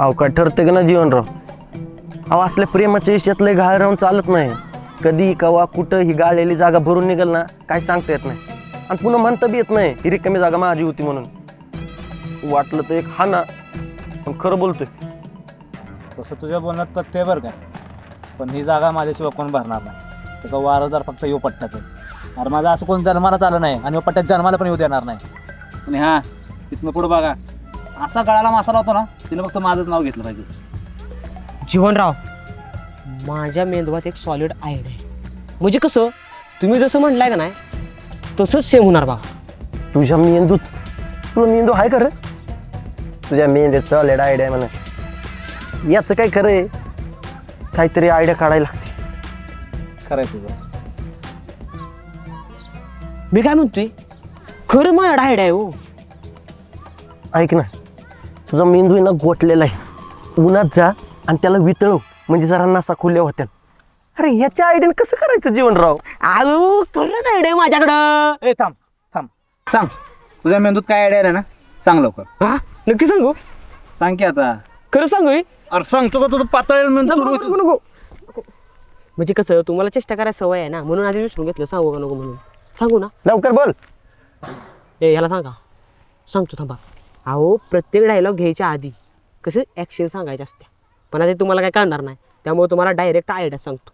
अहो काय ठरते का ना जीवनराव अहो असल्या प्रेमाच्या लय घाळ राहून चालत नाही. कधी कवा कुठं ही गाळलेली जागा भरून निघल ना काय सांगता येत नाही. आणि पुन्हा म्हणता बी येत नाही ही रिकामी जागा माझी होती म्हणून. वाटलं तर एक हा ना पण खरं बोलतोय. तसं तुझ्या बोलण्यात तथ्य आहे बरं का. पण ही जागा माझ्याशिवाय कोण भरणार नाही. त्याचा वारसदार फक्त येऊ पट्ट्याचं. अरे माझं असं कोण जन्माला आलं नाही आणि पट्ट्यात जन्माला पण येऊ देणार नाही. आणि हा तिथनं पुढं बघा. असा गळाला मासा लावतो ना तिला फक्त माझंच नाव घेतलं पाहिजे. जीवनराव माझ्या मेंदवात एक सॉलिड आयड आहे. म्हणजे कसं तुम्ही जसं म्हटलंय का नाही तसंच सेम होणार बघा. तुझ्या मेंदूत तुला मेंदू आहे का रे? तुझ्या मेंदूत चालेड आयडिया म्हणा. याचं काय खरं आहे? काहीतरी आयडिया काढायला लागते. खरं आहे तुझं. मी काय म्हणतोय? खरं माझ्या आयड आहे हो. ऐक ना. तुझा मेंदू ना गोठलेला आहे. उन्हात जा आणि त्याला वितळव. म्हणजे जरा नसा खुल्या होत्या. अरे ह्याच्या आयडियाने कसं करायचं जीवनराव अहो खरंच आयड आहे माझ्याकडं. ए थांब थांब. सांग. तुझ्या मेंदूत काय आयडिया आहे ना? सांग लवकर. हा? नक्की सांगू? सांग की आता. खरं सांगू मी? अरे सांगतो का तुझं पातळ मेंदू नको, नको, नको, नको. म्हणजे कसं तुम्हाला चेष्टा करायची सवय आहे ना? म्हणून आधी विसरून घेतलं. सांगू का नको म्हणून? सांगू ना. लवकर बोल. ए ह्याला सांगा. सांगतो थांबा. अहो प्रत्येक डायलॉग घ्यायच्या आधी कसं ॲक्शन सांगायचे असते पण आता तुम्हाला काय कळणार नाही. त्यामुळे तुम्हाला डायरेक्ट आयडिया सांगतो.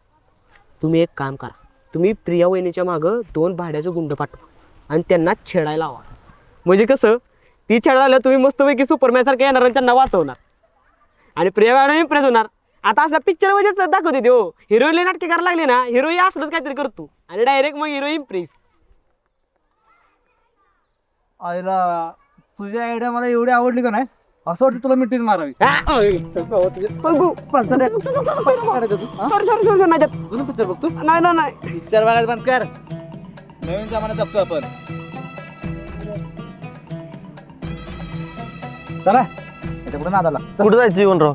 तुम्ही एक काम करा. तुम्ही प्रिया वहिनीच्या मागं दोन भाड्याचं गुंड पाठवा आणि त्यांना छेडायला हवा म्हणजे कसं ती छेडायला तुम्ही मस्तपैकी सुपरमॅनसारखं येणार आणि त्यांना वाचवणार. आणि प्रिया मॅडम इम्प्रेस होणार. आता असला पिक्चर म्हणजे दाखवते ते हो. हिरोईनला नाटके करायला लागले ना हिरोई असलंच काहीतरी करतो. आणि डायरेक्ट मग हिरो इम्प्रेस आयला तुझी आयडिया मला एवढी आवडली का नाही? असं वाटतं तुला मिठीच मारावी. नाही ना नाही पिक्चर बघायला बंद कर. नवीन जमान्यात जगतो आपण. चला. याच्यापुढे नादाला. कुठं जायचं जीवनराव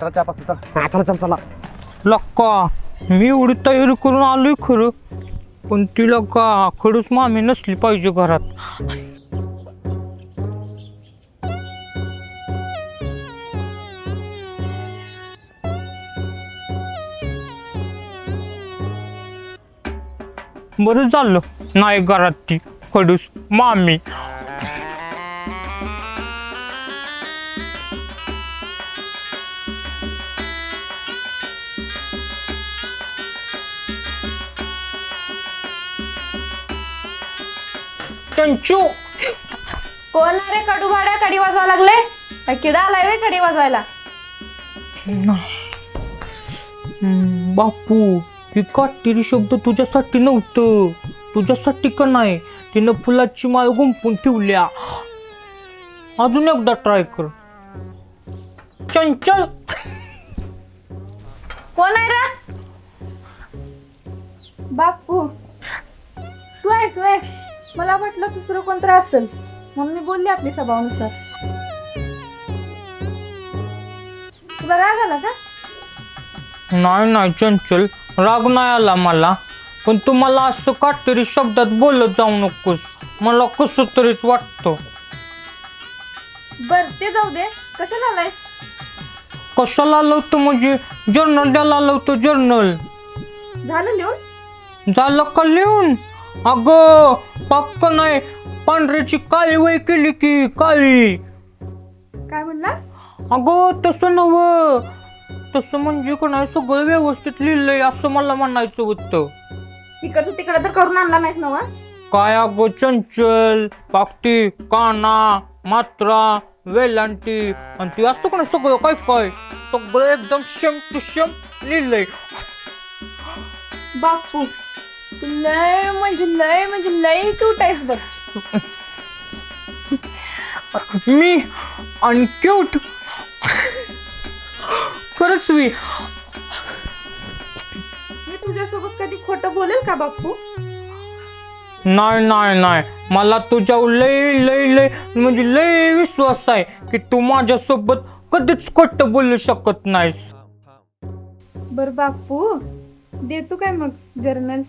चला त्या पासून चला. चला चला चला. लक्का मी एवढी तयारी करून आलोय खरं. पण तिला का खडूस मामी नसली पाहिजे घरात. बरं झालं. नाही घरात ती. खडूस. मामी. चंचू. कोण रे कडू भाड्या कडी वाजवा लागले? काय किडा आलाय रे कडी वाजवायला? बापू. ही काटेरी शब्द तुझ्यासाठी नव्हतं. तुझ्यासाठी का नाही? तिनं फुलाची माळ गुंपून ठेवल्या. अजून एकदा ट्राय कर. चंचल! कोण आहे रे? बापू तू आहेस वय. मला वाटलं दुसरं कोणतरी असेल. म्हणून मी बोलली आपली स्वभावानुसार. तुला राग आला का? नाही नाही चंचल. राग नाही आला मला. पण तू मला असं काटेरी शब्दात बोलत जाऊ नकोस. मला कसं तरीच वाटतं. बर ते जाऊ दे. कशाला आलायस? कशाला आलं होतं म्हणजे? जर्नल द्यायला आलं होतं जर्नल झालं लिहून? झालं का लिहून? अगं पक्क नाही? पांढऱ्याची काळी वय केली की काळी. काय म्हणलास? अगं तसं नव तसं म्हणजे का नाही सगळं व्यवस्थित लिहिलंय असं मला म्हणायचं होतं. इकडचं तिकडं तर करून आणला नाहीस नवा काय अगं चंचल पाकटी काना मात्रा वेलांटी आणि ती असतं का नाही सगळं काय काय? सगळं एकदम शेम टू शेम लिहिलंय. बापू तू लय म्हणजे लय म्हणजे लय क्यूट आहेस बघ मी आणि क्यूट खरंच मी. मी तुझ्यासोबत कधी खोटं बोलेल का बापू नाही नाही नाही. मला तुझ्यावर लय लय लय म्हणजे लय विश्वास आहे की तू माझ्यासोबत कधीच खोट बोलू शकत नाहीस. बर बापू देतो काय मग जर्नल?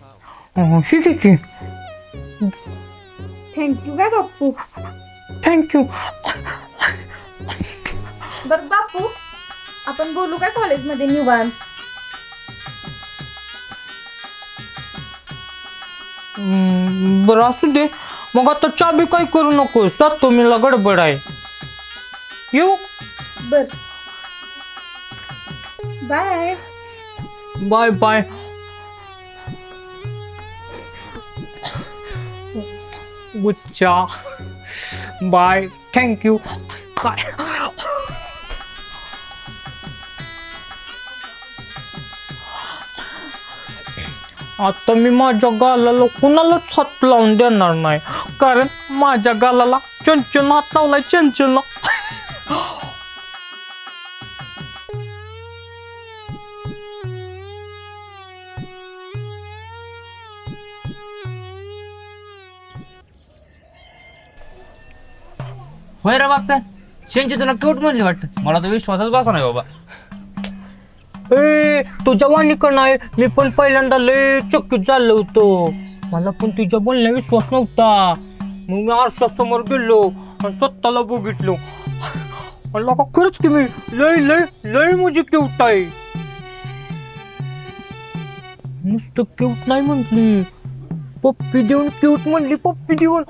अं, ठीक आहे की. थँक्यू काय बापू थँक्यू बर बापू आपण बोलू काय कॉलेजमध्ये निवांत? हम्म, बरं असू दे. मग आता चाबी काय करू नको जातो मी गडबड आहे. येऊ? बर. Bye. Bye bye. गुच्चा bye. Thank you bye आता मी माझ्या गालाला कुणालाच हात लावून देणार नाही. कारण माझ्या गालाला चंचल हात लावलाय चंचल. होय रे बाप्पा शेंची तुला क्यूट म्हणली वाटतं. मला तर विश्वासच बसा नाही बाबा. ए तुझ्या वाणीकडं नाही मी पण पहिल्यांदा लय चकित झालो होतो. मला पण तुझ्या बोलण्या विश्वास नव्हता. मग मी आरशासमोर गेलो आणि स्वतःला बघितलो. आणि लोका खरंच की मी लय लय लय म्हणजे क्यूट आहे. नुसतं क्यूट नाही म्हटली. पप्पी देऊन क्यूट म्हणली पप्पी देऊन.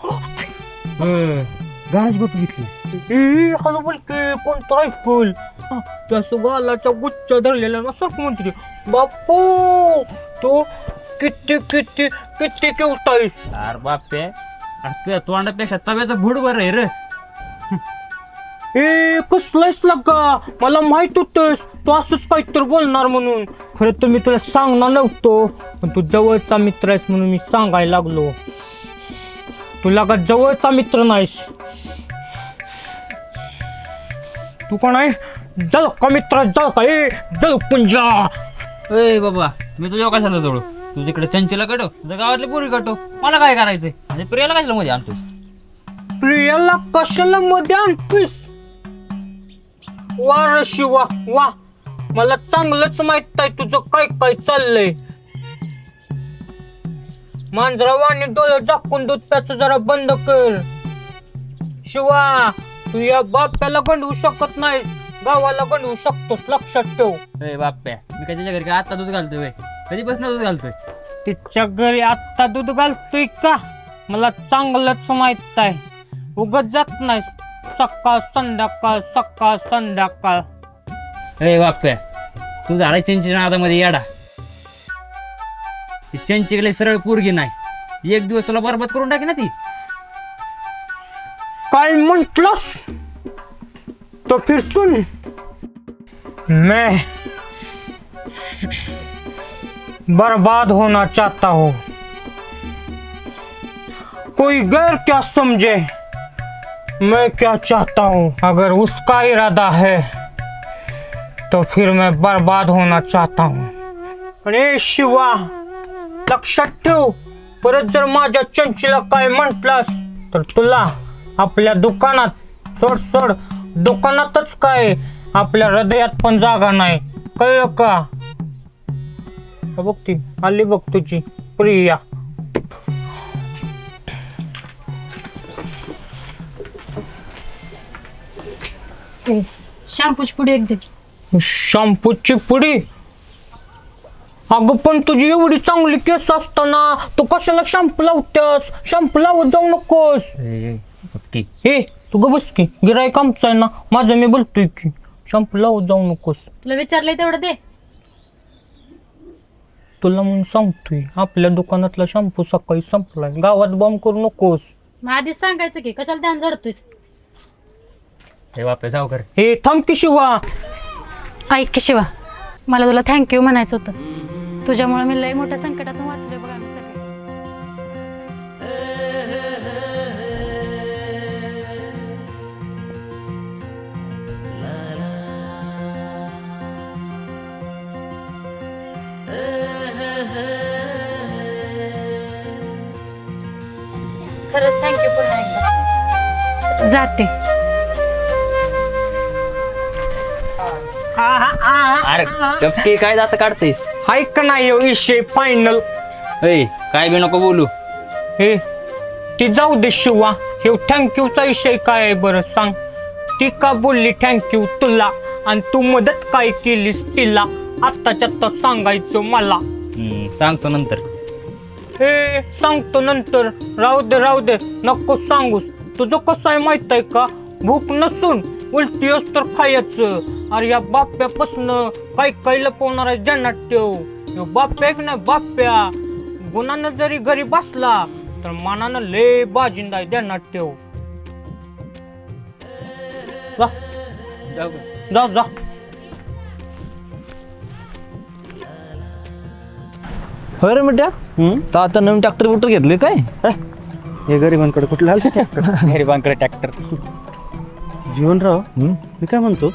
गाणंच गोट घेतली ए हॅलो बोलके कोण तर ऐकल त्या सुगालाच्या गुच्छ धरलेला ना सरपंत्री बापू तो किती किती किती केवटाईस अरे बाप्पे अरे तुझ्या तोंडापेक्षा तव्याचं भूड बरं आहे रे. ए कसलायस लगा? मला माहीत होतस तू असंच काहीतरी बोलणार म्हणून. खरं तर मी तुला सांगणार नव्हतो पण तू जवळचा मित्र आहेस म्हणून मी सांगायला लागलो. तुला का जवळचा मित्र नाहीस. तू कोण आहे? जल का मित्र जल का ए जल पुंजा ए बाबा मी तुझ्या कशाला जोडू तू तिकडे चंचला काढो तुझ्या गावातली पोरी काढो मला काय करायचंय? म्हणजे प्रियाला कशाला मध्ये आणतो प्रियाला कशाला मध्ये आणतोस? वा रे शिवा वा. मला चांगलंच माहीत आहे तुझं काय काय चाललंय. मांजरावाने डोळे झाकून दूध प्याचं जरा बंद कर. शिवा तू या बाप्याला गंडवू शकत नाही गावाला गंडवू शकतोस लक्षात ठेव. ए बाप्प्या मी काय त्याच्या घरी काय आता दूध घालतोय व्हय? कधीपासून दूध घालतोय? तिच्या घरी आत्ता दूध घालतोय का? मला चांगलंच माहीत आहे. उगत जात नाही सकाळ संध्याकाळ सकाळ संध्याकाळ. ए बाप्प्या तू झाला चंची नादामध्ये येडा. ती चंचीकडे सरळ पोरगी नाही. एक दिवस तुला बरबाद करून टाकी ना ती. काय म्हंटलस तो फिर सुन। मैं बर्बाद होना चाहता हूँ। कोई गैर क्या समझे मैं क्या चाहता हूँ? अगर उसका इरादा है तो फिर मैं बर्बाद होना चाहता हूँ। अरे शिवा, लक्षात ठेव परत जर माझ्या चंचीला काय तुला आपल्या दुकानात. सोड सोड. दुकानातच काय? आपल्या हृदयात पण जागा नाही. कळलं का? हा बघ ती. आली बघ तुझी. प्रिया. शॅम्पूची पुढे एक दे. शॅम्पूची पुडी? अगं पण तुझी एवढी चांगली केस असताना तू कशाला शॅम्पू लावतेस शॅम्पू लावत जाऊ नकोस. ओके हे तू बस की गिरायक आमचं आहे ना माझं मी बोलतोय की. शॅम्पू लावत जाऊ नकोस. तुला विचारलंय तेवढं दे. तुला म्हणून सांगतोय आपल्या दुकानातला शॅम्पू सकाळी संपलाय गावात बॉम्ब करू नकोस. मग आधीच सांगायचं की कशाला ध्यान झडतोयस? हे बाप्प्या जाऊ कर हे थांब की शिवा. ऐक की शिवा मला तुला थँक्यू म्हणायचं होतं. तुझ्यामुळे मी लय मोठ्या संकटातून वाचले बघ. खरंच थँक्यू पुन्हा एकदा. जाते. अरे गप्पी काय जात काढतेस? हाय का नाही हे विषय फायनल ए काय बी नको बोलू. हे ती जाऊ दे शिवा. हे थँक्यूचा विषय काय आहे बरं सांग. ती का बोलली थँक्यू तुला? आणि तू मदत काय केलीस तिला? आत्ताच्या आत्ता सांगायचं मला. सांगतो नंतर. हे सांगतो नंतर. राहू दे राहू दे. नको सांगूस. तुझं कसं आहे माहीत आहे का? भूक नसून उलटी तर खायचं. अरे या बाप्यापासून काही काही लपवणार आहे ज्यांना ठेव. ह्यो बाप्या एक नाही बाप्या. गुणानं जरी घरी बसला तर मनानं ले बाजिंदा आहे ज्यांना ठेव. जा. जा जा. होय रे मिठ्या? तर आता नवीन ट्रॅक्टर बिक्टर घेतले काय? हे गरिबांकडे कुठला गरिबांकडे ट्रॅक्टर जीवनराव मी काय म्हणतो?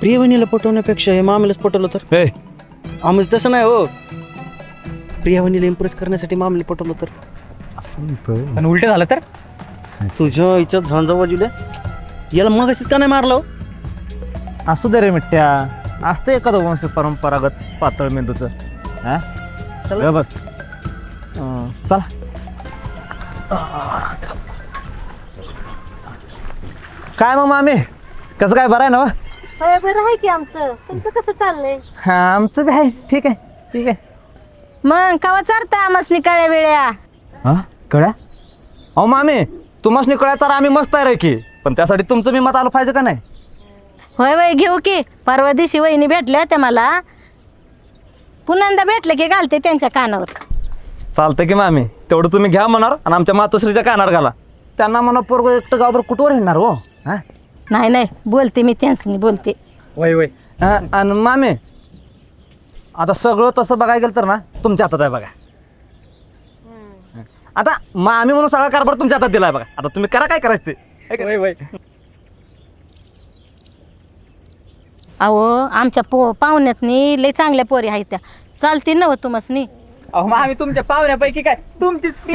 प्रिय बहिणीला पटवण्यापेक्षा हे मामीलाच पटवलं तर? आम्ही तसं नाही हो. प्रिया बहिणीला इम्प्रेस करण्यासाठी मामीला पटवलं तर? पण उलट झालं तर? तुझ्या हिच्यात झांजा बाजूला याला मग का नाही मारलं हो? असू दे रे मिठ्या. असतं एखादं वंश परंपरागत पातळ मेंदूचं. हा? चल. बस अं, चला. काय मग मामी? कसं काय बरं आहे ना हो? होय बरं आहे की आमचं. तुमचं कसं चाललंय? हा आमचं बी आहे. ठीक आहे. ठीक आहे. मग कवा चारता आमसनी काळ्या वेळ्या? हा? कळ्या? अहो मामी तुम्हाला कळ्या तर आम्ही मस्त आहे रे की. पण त्यासाठी तुमचं मी मत आलं पाहिजे का नाही? होय होय घेऊ की. परवा दिवशी वहिनी भेटल्या होत्या मला. पुन्हा भेटले की घालते त्यांच्या कानावर. चालतं की मामी. तेवढं तुम्ही घ्या म्हणणार आणि आमच्या मातोश्रीच्या कानार घाला. त्यांना म्हणा पोरग एकटं गावभर कुठवर येणार हो? हा? नाही नाही. बोलते मी त्यांसनी बोलते. वय वय. आणि मामे आता सगळं तसं बघायला गेलं तर ना तुमच्या हातात आहे बघा. आता मामी म्हणून सगळा कारभार तुमच्या हातात दिलाय बघा. आता तुम्ही करा काय करायचं ते. वय वय. अहो आमच्या पो पाहुण्यातनी लय चांगल्या पोरी आहेत त्या. चालते नव तुमसनी अहो मामी तुमच्या पाहुण्यापैकी काय? तुमचीच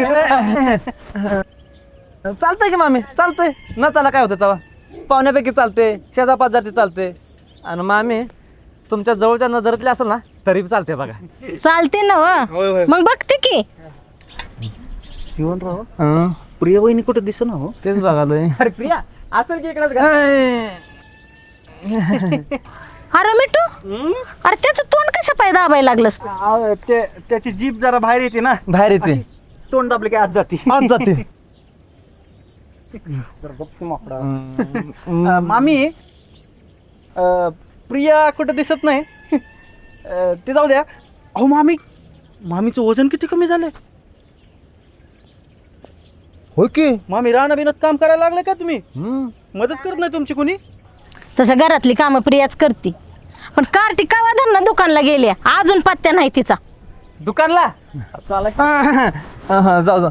चालतंय की मामी चालतंय. न चाला काय होतं तेव्हा? पाहुण्यापैकी चालते शेजा पाजारची चालते. आणि मामी तुमच्या जवळच्या नजरेतली असेल ना तरी बी चालते बघा. चालते नव मग बघते की. जीवनराव हं, प्रिया बहिणी कुठं दिसत ना हो? तेच बघालोय. अरे प्रिया असेल की इकडेच अरे मिठू अरे त्याचं तोंड कशा पाय दाबायला लागलंस? ते त्याची जीप जरा बाहेर येते ना. बाहेर येते. तोंड दाबले की आत जाते. आज जाते. अं, मामी अं, प्रिया कुठं दिसत नाही? अं, ते जाऊ द्या. अहो मामी मामीचं वजन किती कमी झालंय? हो की. मामी राणा बिनत काम करायला लागले का तुम्ही? मदत करत नाही तुमची कोणी? तसं घरातली कामं प्रियाच करते. पण कार्टी कावा धरणं दुकानला गेली? अजून पत्त्या नाही तिचा. दुकानला? हा, हा, जाऊ जाऊ.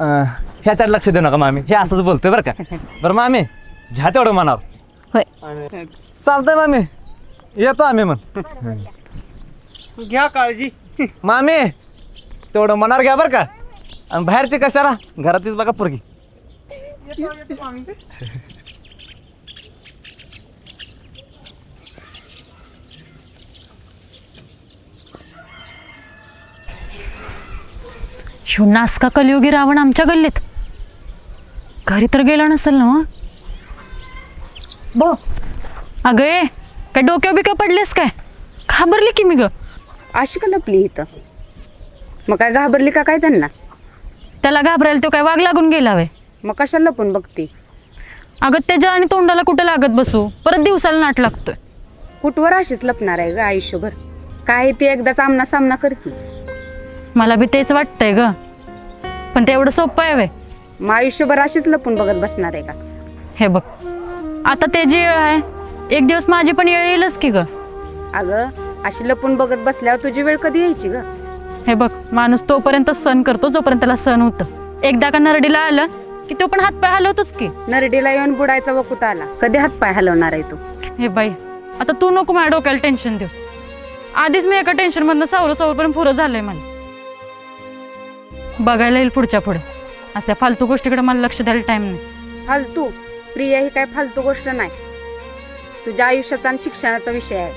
अं, ह्याच्यात लक्ष देऊ नका मामी. हे असंच बोलतोय बरं का. बरं मामी घ्या तेवढं मनावर. होय. चालतंय मामी. येतो आम्ही मग. घ्या काळजी. मामी तेवढं मनावर घ्या बरं का. आणि बाहेरची कशाला? घरातलीच बघा पोरगी. ह्यो नासका कलियुगी रावण आमच्या गल्लीत. घरी तर गेला नसेल ना बो. अगं ए काय डोक्या बिक्या पडलेस काय? घाबरली की मी ग? अशी का लपली इथं? मग काय घाबरली का काय त्यांना? त्याला घाबरायला तो काय वाघ लागून गेला वे मग कशाला लपून बघती? अगं त्याच्या आणि तोंडाला कुठं लागत बसू? परत दिवसाला नाट लागतोय. कुठवर अशीच लपणार आहे ग आयुष्यभर? काय ती एकदाच आमना सामना करते? मला बी तेच वाटतंय ग. पण ते एवढं सोपं आहे वे मग आयुष्यभर अशीच लपून बघत बसणार आहे का? हे बघ आता ते जी आहे एक दिवस माझी पण येळ येईलच की ग. अगं अशी लपून बघत बसल्यावर तुझी वेळ कधी यायची ग? हे बघ माणूस तोपर्यंत सण करतो जोपर्यंत त्याला सण होतं. एकदा का नरडीला आलं की तो पण हातपाय हलवतोच की. नरडीला येऊन बुडायचा वकुत आला कधी हातपाय हलवणार आहे तू? हे बाई आता तू नको माझ्या डोक्याला टेन्शन देऊस. आधीच मी एका टेन्शन मधनं सावरं सावर पण पुरं झालंय मला बघायला येईल पुढच्या पुढे. असल्या फालतू गोष्टीकडे मला लक्ष द्यायला टाइम नाही. फालतू? प्रिया ही काय फालतू गोष्ट नाही. तुझ्या आयुष्याचा आणि शिक्षणाचा विषय आहे.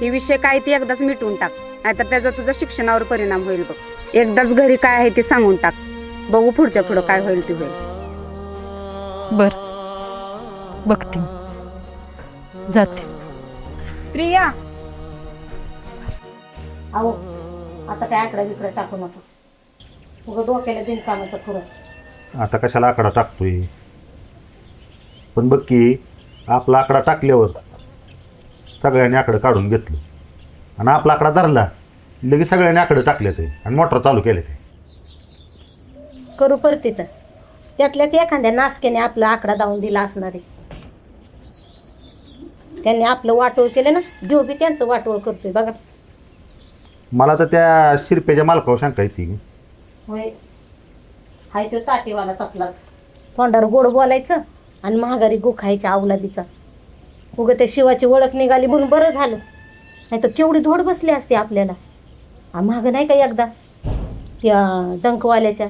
ही विषय काय ती एकदाच मिटवून टाक. नाहीतर त्याचा तुझ्या शिक्षणावर परिणाम होईल बघ. एकदाच घरी काय आहे ते सांगून टाक. बघू पुढच्या पुढं काय होईल ते होईल. बर. बघते. जाते. प्रिया! अहो आता काय आकडा बिकडा टाकू नका. उगं डोक्याला दिन कामाचं पुरं आता कशाला आकडा टाकतोय? पण बघ की आपला आकडा टाकल्यावर सगळ्यांनी आकडं काढून घेतलं. आणि आपला आकडा धरला लगेच सगळ्यांनी आकडं टाकले ते आणि मोटर चालू केले ते. करू परतीचं त्यातल्याच एखाद्या नासक्याने आपला आकडा दावून दिला असणार. आहे त्यांनी आपलं वाटोळ केलं ना देव बी त्यांचं वाटोळ करतोय बघा. मला तर त्या शिरप्याच्या मालकावर शंका येते होय. हाय तो ताटेवाला तसलाच. तोंडावर गोड बोलायचं आणि महागारी गो खायच्या अवलादीचा उगं त्या शिवाची ओळख निघाली म्हणून बरं झालं. नाही तर केवढी धोड बसली असते आपल्याला. आ महाग नाही का एकदा? त्या डंकवाल्याच्या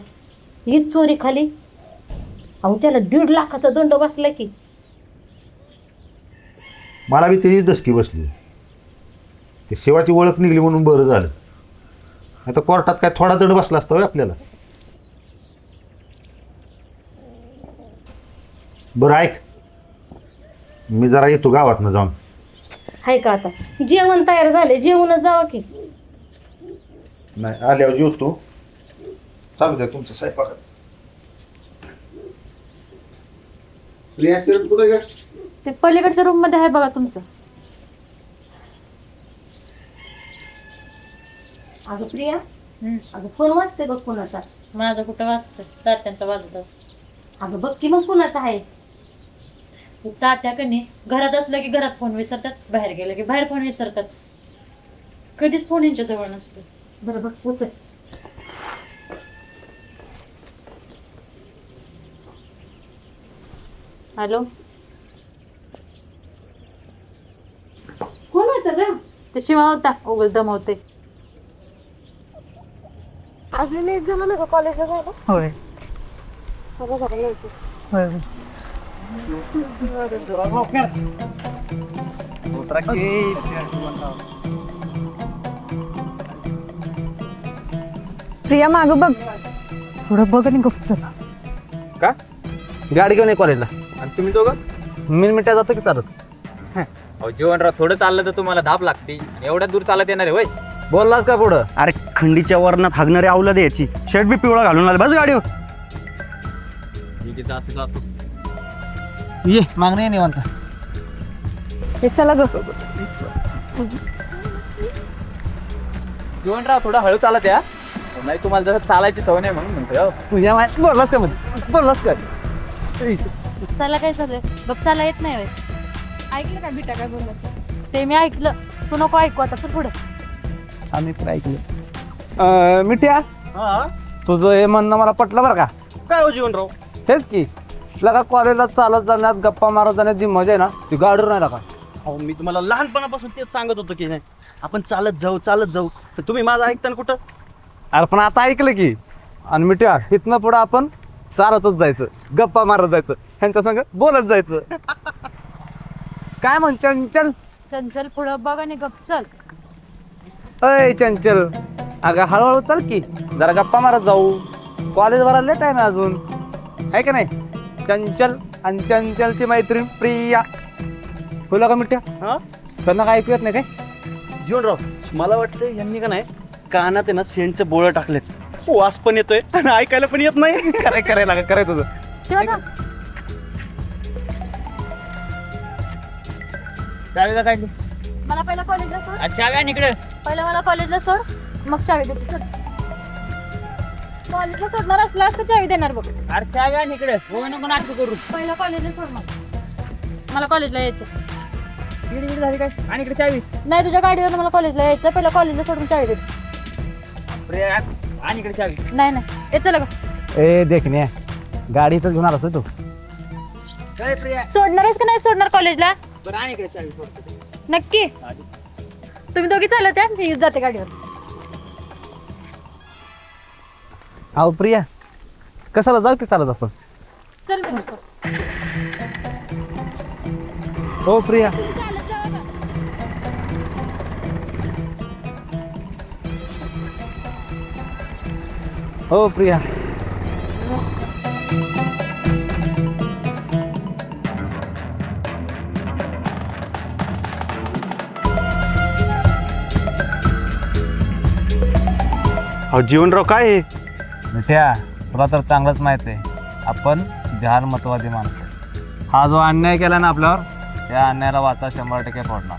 हीच चोरी खाली. अहो त्याला दीड लाखाचा दंड बसला की. मला बी त्याची दसकी बसली. ते शिवाची ओळख निघली म्हणून बरं झालं. आता कोर्टात काय थोडा दंड बसला असता होय आपल्याला? बरं ऐक. मी जरा येतो गावातनं जाऊन. हाय का आता? जेवण तयार झाले जेवणच जावं की. नाही आल्यावर जेवतो चालू द्या तुमचं स्वयंपाक. ते पलीकडच्या रूममध्ये आहे बघा तुमचं. अगं प्रिया अगं फोन वाजते बघ कुणाचा. माझं कुठं वाजतं तात्यांचा वाजत असतो. अगं बघ की मग कुणाचा आहे. तात्या कणी घरात असलं की घरात फोन विसरतात बाहेर गेलं की बाहेर फोन विसरतात. कधीच फोन यांच्या जवळ नसतो. बरं बघ उचल. हॅलो. कोण होतं ग? ते शिवा होता. उगल दमवते अजून एक जमा नका कॉलेजला जायला. होय. सगळं सगळं यायचं होय प्रिया मागं बघ. थोडं बघ आणि गप्प चला. का? गाडी घेऊन ये कॉलेजला आणि तुम्ही दोघं? मी मिनिटात जातो की चालत? अहो जीवनराव थोडं चाललं तर तुम्हाला धाप लागते. आणि एवढ्या दूर चालत येणार आहे वय बोललास का पुढं? अरे खंडीच्या वरणात हागणारी आवला द्यायची शर्ट बी पिवळा घालून आला. बस गाडीवर. ठीक आहे जातो जातो ये मागणी निवांत. हे चला ग. जीवनराव थोडं हळू चालत या. नाही तुम्हाला जसं चालायची सवय नाही म्हणून म्हणतोय हो. तुझ्या माहिती बोललास का मध्ये बोललास का? चला काय झालं गप्प चाला येत नाही ऐकलं का बिटा काय बोलत ते मी ऐकलं. तू नको ऐकू आता तर पुढे. आम्ही पण ऐकलं. मिठ्या तुझं हे म्हणणं मला पटलं बरं का? काय हो जीवनराव हेच की लगा कॉलेजला चालत जाण्यात गप्पा मारत जाण्यात जी मजा आहे ना ती गाडीवर नाही लागा अहो मी तुम्हाला लहानपणापासून तेच सांगत होतो की नाही आपण चालत जाऊ चालत जाऊ. तर तुम्ही माझं ऐकता ना कुठं? अरे पण आता ऐकलं की. आणि मिठ्या इथनं पुढं आपण चालतच जायचं गप्पा मारत जायचं ह्यांच्या संग बोलत जायचं. काय म्हण चंचल? चंचल पुढं बघ आणि गप्प चल. अय चंचल. अगं हळूहळू चल की. जरा गप्पा मारत जाऊ. कॉलेज भरायला लेट आहे ना अजून. आहे का नाही? चंचल आणि चंचलची मैत्रीण प्रिया. बोला का मिठ्या. हा? त्यांना काय ऐकू येत नाही काय? जीवनराव मला वाटतं यांनी का नाही कानात आहे ना सेंटचं बोळं टाकलेत. वास पण येतोय आणि ऐकायला पण येत नाही. कराय करायला लागा कराय तुझं. ठेवा ना. चालेल काय मला पहिला कॉलेजला सोड. अच्छा काय इकडे. पहिला मला कॉलेजला सोड मग चावी देते चल. कॉलेजला सोडणार असलास तर चावी देणार बघ. अरे चहा घ्या इकडे. हो नको नाटक करू. पहिला कॉलेजला सोड मग. मला कॉलेजला यायचं इकडे इकडे झाली काय? आणि इकडे चावी. नाही तुझ्या गाडीवर मला कॉलेजला यायचं पहिला कॉलेजला सोडून चावी देते. प्रिया, आणि इकडे चावी. नाही नाही. ये चला ग. ए देख ने. गाडी तर आलास होय तू. काय प्रिया. सोडणार आहेस का नाही सोडणार कॉलेजला बरं आणि इकडे चावी सोडतो नक्की. तुम्ही दोघी चालत या मी जाते गाडीवर. अहो प्रिया कशाला जाऊ की चालत आपण? चल. हो प्रिया. हो प्रिया. अहो जीवनराव काय आहे मिठ्या तुला तर चांगलंच माहिती आहे. आपण जहाल मतवादी माणसं. हा जो अन्याय केला ना आपल्यावर त्या अन्यायाला वाचा शंभर टक्के फोडणार.